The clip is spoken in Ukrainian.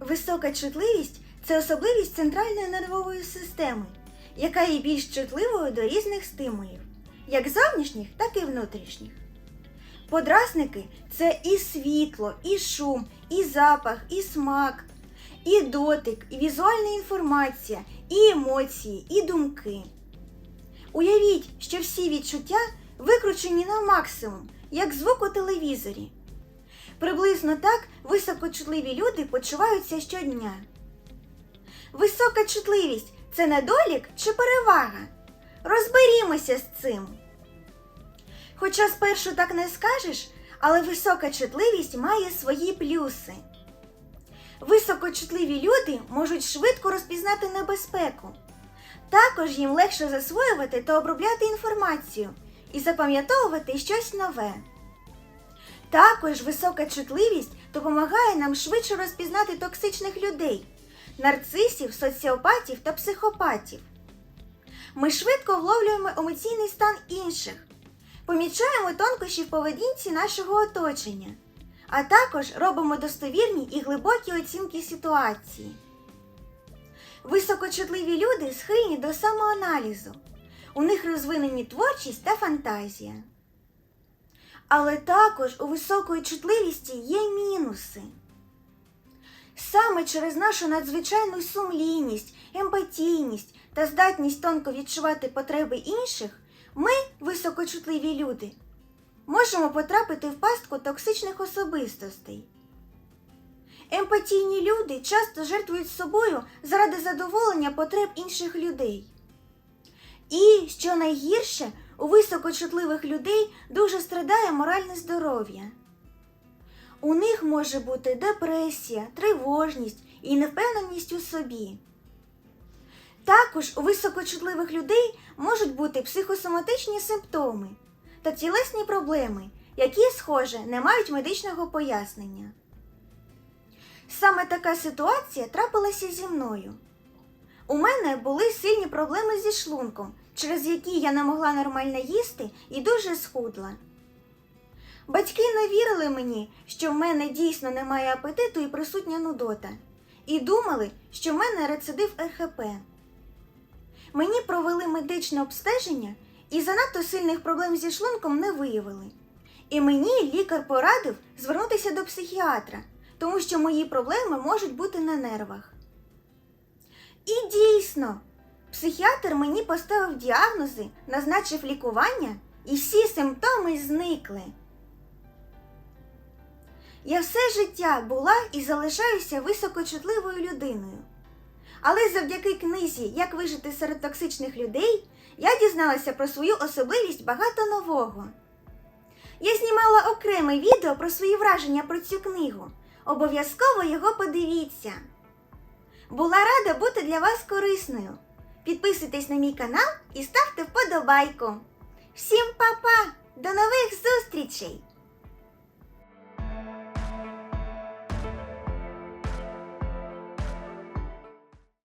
Висока чутливість це особливість центральної нервової системи, яка є більш чутливою до різних стимулів, як зовнішніх, так і внутрішніх. Подразники це і світло, і шум, і запах, і смак, і дотик, і візуальна інформація, і емоції, і думки. Уявіть, що всі відчуття викручені на максимум, як звук у телевізорі. Приблизно так високочутливі люди почуваються щодня. Висока чутливість це недолік чи перевага? Розберімося з цим. Хоча спершу так не скажеш, але висока чутливість має свої плюси. Високочутливі люди можуть швидко розпізнати небезпеку. Також їм легше засвоювати та обробляти інформацію і запам'ятовувати щось нове. Також висока чутливість допомагає нам швидше розпізнати токсичних людей, нарцисів, соціопатів та психопатів. Ми швидко вловлюємо емоційний стан інших, помічаємо тонкощі в поведінці нашого оточення, а також робимо достовірні і глибокі оцінки ситуації. Високочутливі люди схильні до самоаналізу. У них розвинені творчість та фантазія. Але також у високої чутливості є мінуси. Саме через нашу надзвичайну сумлінність, емпатійність та здатність тонко відчувати потреби інших, ми, високочутливі люди, можемо потрапити в пастку токсичних особистостей. Емпатійні люди часто жертвують собою заради задоволення потреб інших людей. І, що найгірше, у високочутливих людей дуже страдає моральне здоров'я. У них може бути депресія, тривожність і невпевненість у собі. Також у високочутливих людей можуть бути психосоматичні симптоми та тілесні проблеми, які, схоже, не мають медичного пояснення. Саме така ситуація трапилася зі мною. У мене були сильні проблеми зі шлунком, через які я не могла нормально їсти і дуже схудла. Батьки не вірили мені, що в мене дійсно немає апетиту і присутня нудота, і думали, що в мене рецидив РХП. Мені провели медичне обстеження і занадто сильних проблем зі шлунком не виявили. І мені лікар порадив звернутися до психіатра, тому що мої проблеми можуть бути на нервах. І дійсно, психіатр мені поставив діагнози, назначив лікування, і всі симптоми зникли. Я все життя була і залишаюся високочутливою людиною. Але завдяки книзі Як вижити серед токсичних людей я дізналася про свою особливість багато нового. Я знімала окреме відео про свої враження про цю книгу. Обов'язково його подивіться. Була рада бути для вас корисною. Підписуйтесь на мій канал і ставте вподобайку. Всім па-па! До нових зустрічей!